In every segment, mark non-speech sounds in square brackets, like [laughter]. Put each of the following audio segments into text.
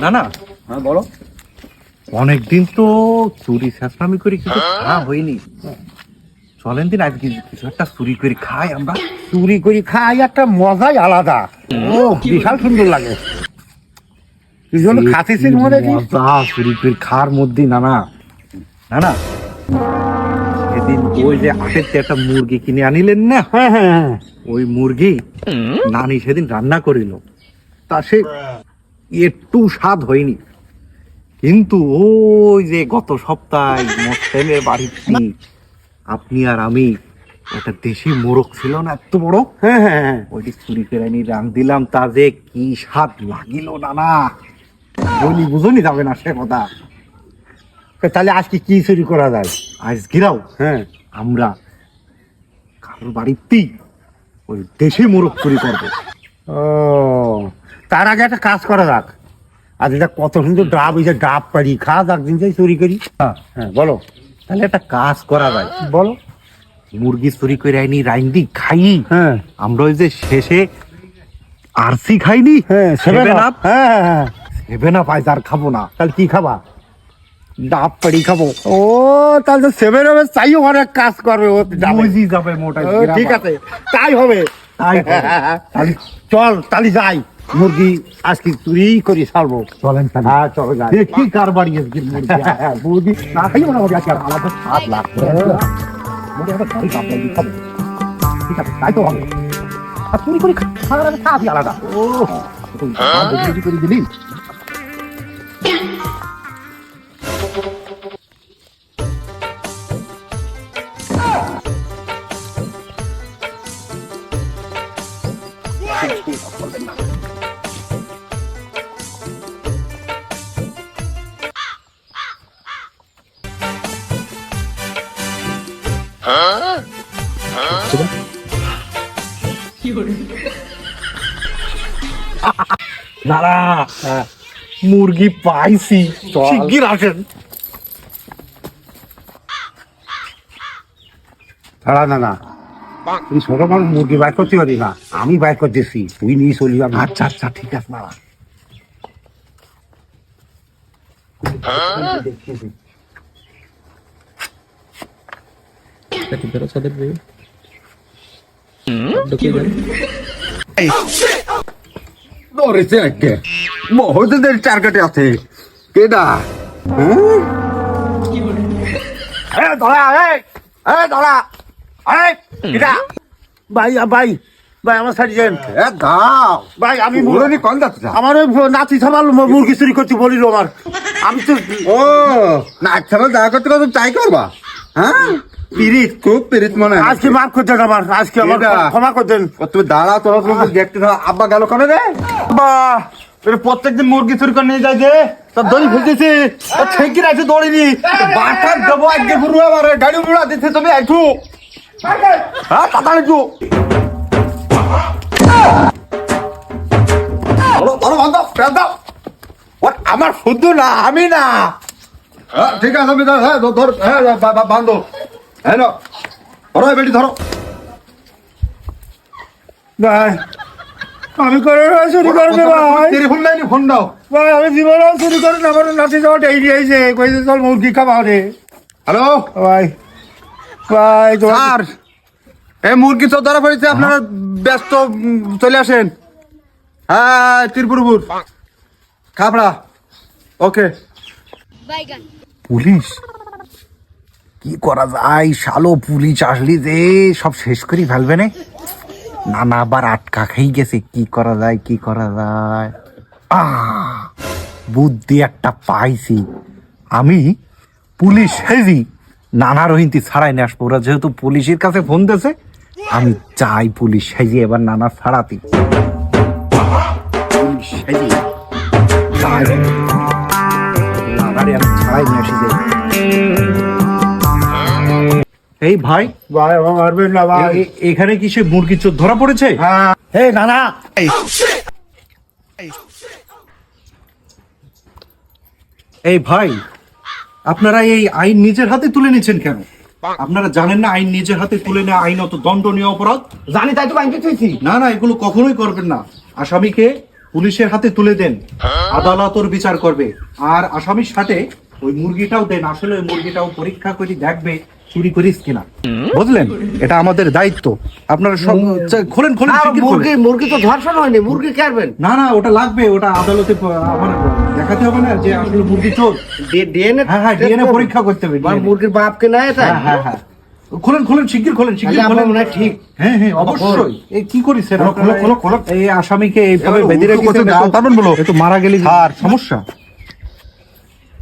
না না। হ্যাঁ বলো অনেকদিন তো চুরি শেষরামি করে কিছু খাওয়া হয়নি। চলেন দিন, আজকে কিছু একটা চুরি করে খাই আমরা। চুরি করে খাই, একটা মজাই আলাদা। ও, বিশাল সুন্দর লাগে। মনে কি চুরি মধ্যে না না না না সেদিন ওই যে আটের একটা মুরগি কিনে আনিলেন না? হ্যাঁ হ্যাঁ হ্যাঁ। ওই মুরগি নানি সেদিন রান্না করিল। তা সে একটু স্বাদ হয়নি। কিন্তু ওই যে গত সপ্তাহে মোস্টেমের বাড়িতে আপনি আর আমি একটা দেশি মোরগ ছিল না এত বড়? হ্যাঁ হ্যাঁ হ্যাঁ। ওইটি চুরি করে রাং দিলাম তা যে কি স্বাদ লাগিল না না বলি বুঝনি যাবে না সে কথা। তাহলে আজকে কি চুরি করা যায়? আজ গিরাও হ্যাঁ আমরা কারোর বাড়িতেই ওই দেশি মোরগ চুরি করব। ও তার আগে একটা কাজ করা যাক। আর এটা কত সুন্দর ডাব এই যে ডাব পারি খা যাক দিন যাই চুরি করি। হ্যাঁ হ্যাঁ বলো। তাহলে একটা কাজ করা যায়। বলো। মুরগি চুরি করে আইনি রাইন্দি খাই হ্যাঁ। আমরা ওই যে শেষে আরসি খাইনি হ্যাঁ আপ হ্যাঁ হ্যাঁ। হ্যাঁ সেভেন আপ আর খাব না। তাহলে কি খাবা? ডাব পাড়ি খাব। ও তাহলে সেভেন হবে চাইও অনেক কাজ করবে ও বুঝি যাবে মোটা ঠিক আছে তাই হবে। তাই চল তাহলে যাই। মুরগি আজকে চুরি করি ছাড়বো। চলেন। হ্যাঁ চলো দেখি কার বাড়ি আজকে মুরগি। হ্যাঁ, মুরগি না খাইও না মুরগি আজকে আলাদা স্বাদ লাগবে। মুরগি একটা খাব। ঠিক আছে তাই তো হবে। আর চুরি করে খা- খাওয়ার আগে আলাদা। ও। তুই করে দিলি। [laughs] মুরগি পাইছি। শিগগির আসেন। ছাড়া না না তুই ছোট মানুষ মুরগি বাইর করতে পারি না। আমি বাইর করতেছি। তুই নিয়ে চলি আচ্ছা আচ্ছা ঠিক আছে দাঁড়া ধরেছে একে। বহুদের টার্গেটে আছে। কেডা? হ্যাঁ ধরা এই এই ধরা। এই কেডা? ভাই ভাই ভাই আমার সারিয়েন এ দাও। ভাই আমি মুরনি কোন যাচ্ছে আমার ওই নাতি সামাল মুরগি চুরি করতে বলিল আমার। আমি তো ও না আচ্ছা দেখা করতে চাই করবা হ্যাঁ? পিরিত খুব পিরিত মনে। আজকে মাফ আমার আজকে আমার ক্ষমা করতেন তুমি দেখতে আব্বা গেল কোনে রে? আব্বা প্রত্যেকদিন মুরগি চুরি করে নিয়ে যায় যে। তার দড়ি ফেলতেছি। ঠেকি রাখছে দড়িনি। বাটার দেবো আজকে গুরু আবার গাড়ি উড়া দিচ্ছে তুমি একটু। হ্যাঁ তাড়াতাড়ি একটু। আমার শুদ্ধ না আমি না। হ্যাঁ ঠিক আছে আমি ধর হ্যাঁ ধর হ্যাঁ বান্ধব হ্যাঁ ধরো বেটি ধরো। ভাই আমি করে চুরি করবে ভাই। তেরি ফোন লাইনি ফোন দাও। ভাই আমি জীবনেও চুরি করে না আমার নাতি যাওয়া ডেইরি আইছে কইছে চল মুরগি খাবা রে হ্যালো? ভাই ভাই তোমার স্যার এই মুরগি তো ধরা পড়েছে আপনারা ব্যস্ত চলে আসেন। হ্যাঁ ত্রিপুরপুর। খাপড়া। ওকে। পুলিশ? কি করা যায়? শালো পুলিশ আসলি যে সব শেষ করি ফেলবে না। না না আবার আটকা খেয়ে গেছে কি করা যায় কি করা যায়? আহ, বুদ্ধি একটা পাইছি। আমি পুলিশ সেজি নানা রহিন্তি ছাড়াই নিয়ে আসব। ওরা যেহেতু পুলিশের কাছে ফোন দিয়েছে আমি চাই পুলিশ সেজি এবার নানা ছাড়াতি। পুলিশ ছাড়াই নিয়ে আসি। এই ভাই ভাই মারবেন না ভাই এখানে কি সে মুরগি চোর ধরা পড়েছে? হ্যাঁ। হে না না এই ভাই আপনারা এই আইন নিজের হাতে তুলে নিচ্ছেন কেন? আপনারা জানেন না আইন নিজের হাতে তুলে নেওয়া আইনত দণ্ডনীয় অপরাধ? জানি তাই তো ব্যাংকে তুইছি না না এগুলো কখনোই করবেন না। আসামিকে পুলিশের হাতে তুলে দেন। আদালত ওর বিচার করবে। আর আসামির সাথে ওই মুরগিটাও দেন। আসলে ওই মুরগিটাও পরীক্ষা করে দেখবে চুরি করিস কিনা? বুঝলেন? এটা আমাদের দায়িত্ব। আপনারা সব খোলেন খোলেন মুরগি মুরগি তো ধর্ষণ হয়নি মুরগি কাটবেন না না ওটা লাগবে ওটা আদালতে আমার দেখাতে হবে না যে আসলে মুরগি চোর। ডিএনএ হ্যাঁ হ্যাঁ ডিএনএ পরীক্ষা করতে হবে DNA মুরগির বাপকে না এটা? হ্যাঁ হ্যাঁ হ্যাঁ। খোলেন খোলেন শিগগির খোলেন শিগগির খোলেন। আমার ঠিক। হ্যাঁ হ্যাঁ অবশ্যই। এই কি করিস খোলো, খোলো, খোলো, খোলো। এই আসামিকে এইভাবে বেঁধে তারপর বলো। মারা গেলে আর সমস্যা।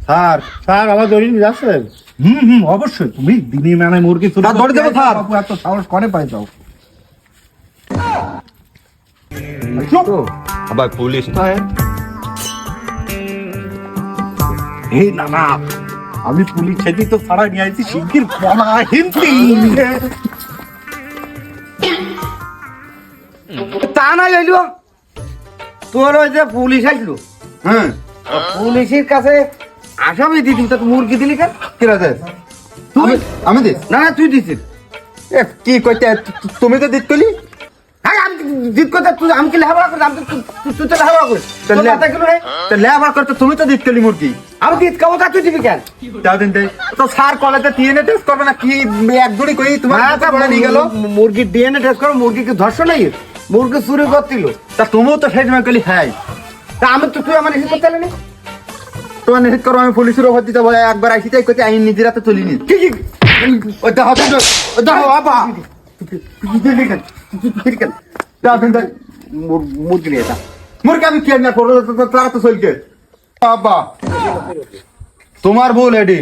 স্যার স্যার আমার দড়ি নিয়ে যাচ্ছেন হুম হুম অবশ্যই। তুমি দিনে মানে মুরগি চুরি ধরে দেবো, স্যার। বাপু এত সাহস করে পাই যাও আবার পুলিশ না না আমি পুলিশ ছেদি তো ছাড়া নিয়ে আইছি শিগগির হিন্দি। তা না যাইলো তোর ওই যে পুলিশ আসলো হ্যাঁ। পুলিশের কাছে আসামি দিদি তো মুরগি দিলি কেন? রাজা আমি আমি দিস না না তুই দিছিস। এ কি কইতে তুমি তো দিত কলি হ্যাঁ আমি করতে তুই আমি কি লেহাপড়া করি? আমি তুই- তুই- তুই তো করিস। মাথায় গেলো রে তো করতে তুমি তো দিত কলি মুরগি। আমি জিত কাবো তা তুই দিবি কেন? যাও দিন দে। তো স্যার কলেজে টিএনএ টেস্ট করবে না কি এক দড়ি কই? তোমার হ্যাঁ, তা বলে নিয়ে গেল। মুরগি ডিএনএ টেস্ট করো মুরগি কি ধর্ষণ নাই? মুরগি চুরি করছিল তা তুমিও তো সেই সময় কলি হ্যাঁ। তা আমি তো তুই আমার হিসেব পারলি তোমার নিষেধ করো, আমি পুলিশের ওপর দিতে বলে একবার আইসি, তাই করতে আইন, নিজের হাতে দে মুরগি এটা। আমি না তো তোমার ভুল এডি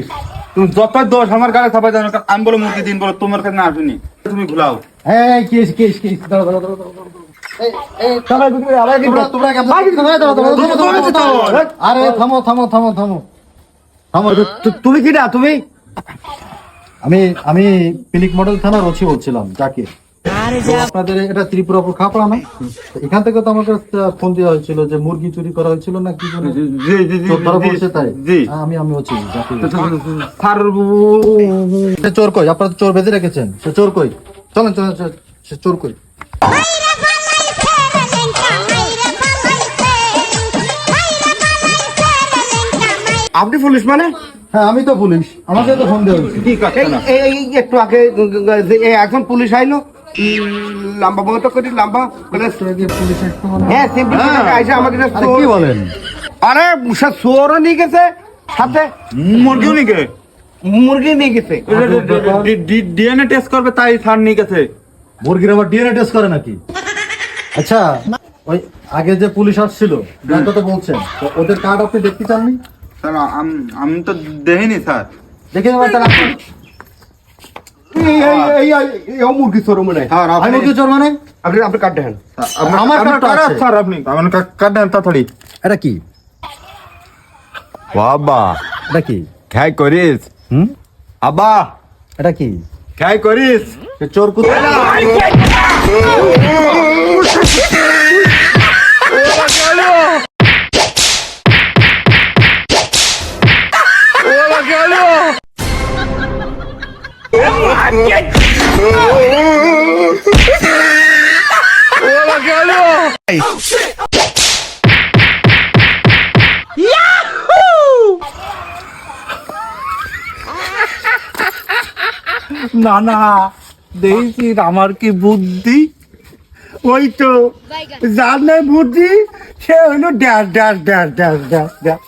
তুমি যত দোষ আমার গাড়ি ছাপাই জানো আমি বলে মুরগি দিন বলো তোমার কাছে না আসুনি। তুমি ভুলাও হ্যাঁ কি কেস কেস দাঁড়া আরে থামো থামো থামো থামো। থামো তুমি কি না? তুমি? আমি আমি পিলিক মডেল থানার বলছিলাম তো আপনাদের এটা ত্রিপুরাপুর খাপড়া না? এখান থেকে তো আমাকে ফোন দেওয়া হয়েছিল যে মুরগি চুরি করা হয়েছিল না কি তাই। আমি আমি হচ্ছি চোর কই? আপনারা চোর বেঁধে রেখেছেন। সে চোর কই? চলেন চলেন চলেন। সে চোর কই? আপনি পুলিশ মানে? হ্যাঁ আমি তো পুলিশ। আমাকে তো ফোন দেওয়া হয়েছে। কি কাজ এই একটু আগে এখন পুলিশ আইলো লম্বা মতো করি লম্বা তো হ্যাঁ সিম্পল আইসা আমাকে কি বলেন? আরে সে চোরও নিয়ে গেছে সাথে? মুরগিও নিকে মুরগি নিয়ে গেছে। ডিএনএ টেস্ট করবে তাই স্যার নিয়ে গেছে। মুরগির আবার ডিএনএ টেস্ট করে নাকি? আচ্ছা ওই আগে যে পুলিশ আসছিল কথা বলছেন ওদের কার্ড আপনি দেখতে চাননি? স্যার আম- আমি তো দেখিনি স্যার। দেখে নেবেন তাহলে আপনি- এই- এই- এই- এই- এই ও মুরগি চোর মনে স্যার মুরগি চোর মানে আপনি আপনি কাট দেখেন আমার আমার আমার কার্ডটা কার্ড স্যার আপনি। আমার কার্ড দেন তাড়াতাড়ি। এটা কি? বাবা। এটা কি? খাই করিস। হুম? আবা এটা কি? খাই করিস। চোর কুত্তা। না না দেখছি আমার কি বুদ্ধি? ওই তো যার নাই বুদ্ধি? সে হইল dash dash dash dash dash dash.